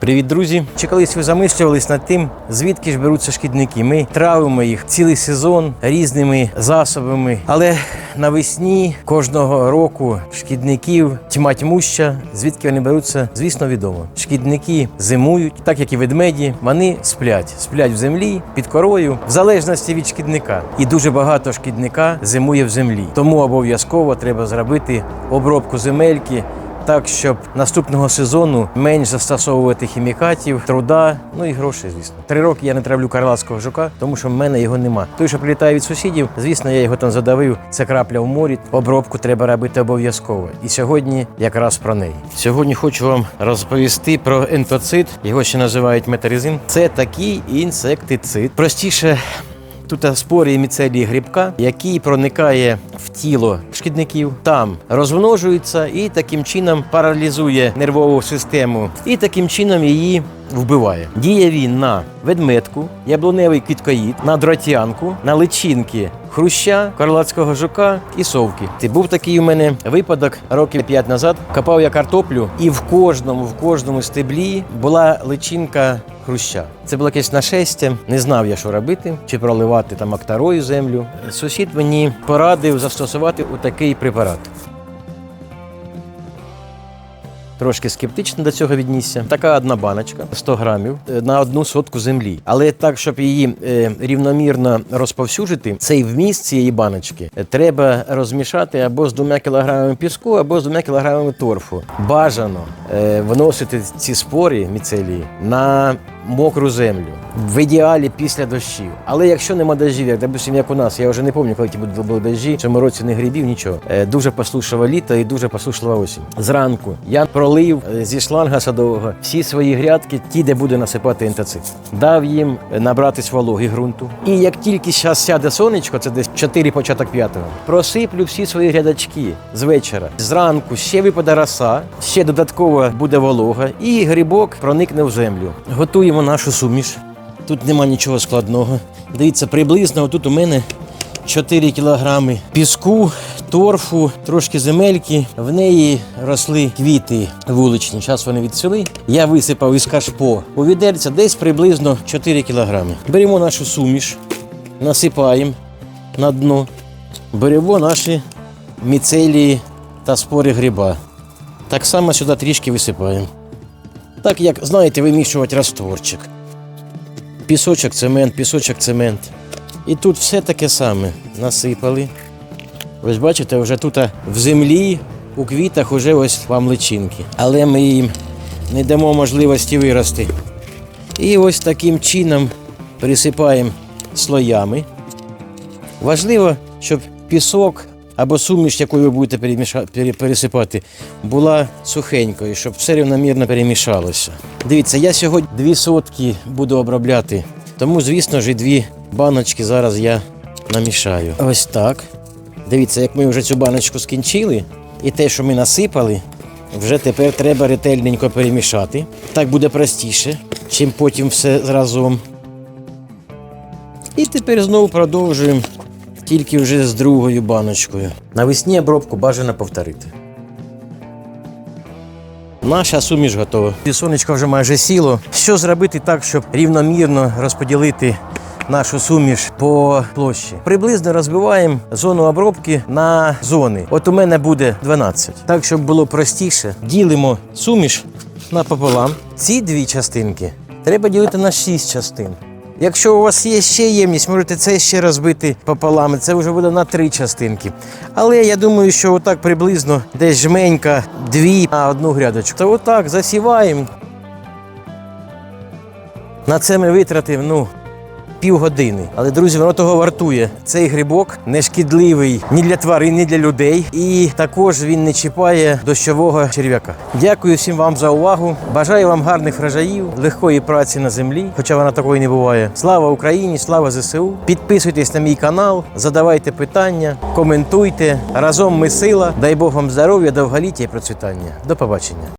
Привіт, друзі! Чи колись ви замислювались над тим, звідки ж беруться шкідники? Ми травимо їх цілий сезон різними засобами, але навесні кожного року шкідників тьма тьмуща. Звідки вони беруться, звісно, відомо. Шкідники зимують, так як і ведмеді, вони сплять, сплять в землі під корою, в залежності від шкідника. І дуже багато шкідника зимує в землі. Тому обов'язково треба зробити обробку земельки так, щоб наступного сезону менш застосовувати хімікатів, труда, ну і грошей, звісно. Три роки я не травлю карлацького жука, тому що в мене його нема. Той, що прилітає від сусідів, звісно, я його там задавив. Це крапля в морі. Обробку треба робити обов'язково. І сьогодні якраз про неї. Сьогодні хочу вам розповісти про ентоцид. Його ще називають метаризин. Це такий інсектицид. Простіше Тут спорі міцелії грибка, який проникає в тіло шкідників, там розмножується і таким чином паралізує нервову систему, і таким чином її вбиває. Діє він на ведметку, яблуневий квіткоїд, на дротянку, на личинки хруща, карлацького жука і совки. Це був такий у мене випадок років 5 назад. Копав я картоплю, і в кожному, в кожному стеблі була личинка хруща. Це було якесь нашестя. Не знав я, що робити, чи проливати там актарою землю. Сусід мені порадив застосувати такий препарат. Трошки скептично до цього віднісся. Така одна баночка 100 грамів е, на одну сотку землі. Але так, щоб її е, рівномірно розповсюджити, цей вміст цієї баночки е, треба розмішати або з двома кілограмами піску, або з двома кілограмами торфу. Бажано виносити ці спори міцелії на мокру землю. В ідеалі після дощів. Але якщо нема дощів, як допустим, як у нас, я вже не пам'ятаю, коли ті були- дощі, в цьому році не грибів, нічого. Е, Дуже послушливе літо і дуже послушлива осінь. Зранку я пролив е, зі шланга садового всі свої грядки, ті, де буде насипати ентоцит. Дав їм е, набратись вологи ґрунту. І як тільки зараз сяде сонечко, це десь 4 початок п'ятого, просиплю всі свої грядочки з вечора. Зранку ще випаде роса, ще додатково буде волога, і грибок проникне в землю. Готуємо нашу суміш. Тут нема нічого складного. Дивіться, приблизно тут у мене 4 кілограми піску, торфу, трошки земельки. В неї росли квіти вуличні. Зараз вони відцвіли. Я висипав із кашпо у відерця десь приблизно 4 кілограми. Беремо нашу суміш, насипаємо на дно, беремо наші міцелії та спори гриба. Так само сюди трішки висипаємо. Так як, знаєте, вимішувати розтворчик пісочок, цемент, пісочок, цемент. І тут все таке саме насипали. Ось бачите, вже тут в землі, у квітах вже ось вам личинки. Але ми їм не дамо можливості вирости. І ось таким чином присипаємо слоями. Важливо, щоб пісок або суміш, якою ви будете пересипати, була сухенькою, щоб все рівномірно перемішалося. Дивіться, я сьогодні дві сотки буду обробляти, тому, звісно ж, і дві баночки зараз я намішаю. Ось так. Дивіться, як ми вже цю баночку скінчили, і те, що ми насипали, вже тепер треба ретельненько перемішати. Так буде простіше, чим потім все разом. І тепер знову продовжуємо тільки вже з другою баночкою. Навесні обробку бажано повторити. Наша суміш готова. Сонечко вже майже сіло. Що зробити так, щоб рівномірно розподілити нашу суміш по площі? Приблизно розбиваємо зону обробки на зони. От у мене буде 12. Так, щоб було простіше, ділимо суміш напополам. Ці дві частинки треба ділити на 6 частин. Якщо у вас є ще ємність, можете це ще розбити пополам. Це вже буде на три частинки. Але я думаю, що отак приблизно десь жменька дві на одну грядочку. То отак засіваємо. На це ми витратимо ну, півгодини. Але, друзі, воно того вартує. Цей грибок не шкідливий ні для тварин, ні для людей. І також він не чіпає дощового черв'яка. Дякую всім вам за увагу. Бажаю вам гарних врожаїв, легкої праці на землі, хоча вона такої не буває. Слава Україні, слава ЗСУ. Підписуйтесь на мій канал, задавайте питання, коментуйте. Разом ми сила. Дай Бог вам здоров'я, довголіття і процвітання. До побачення.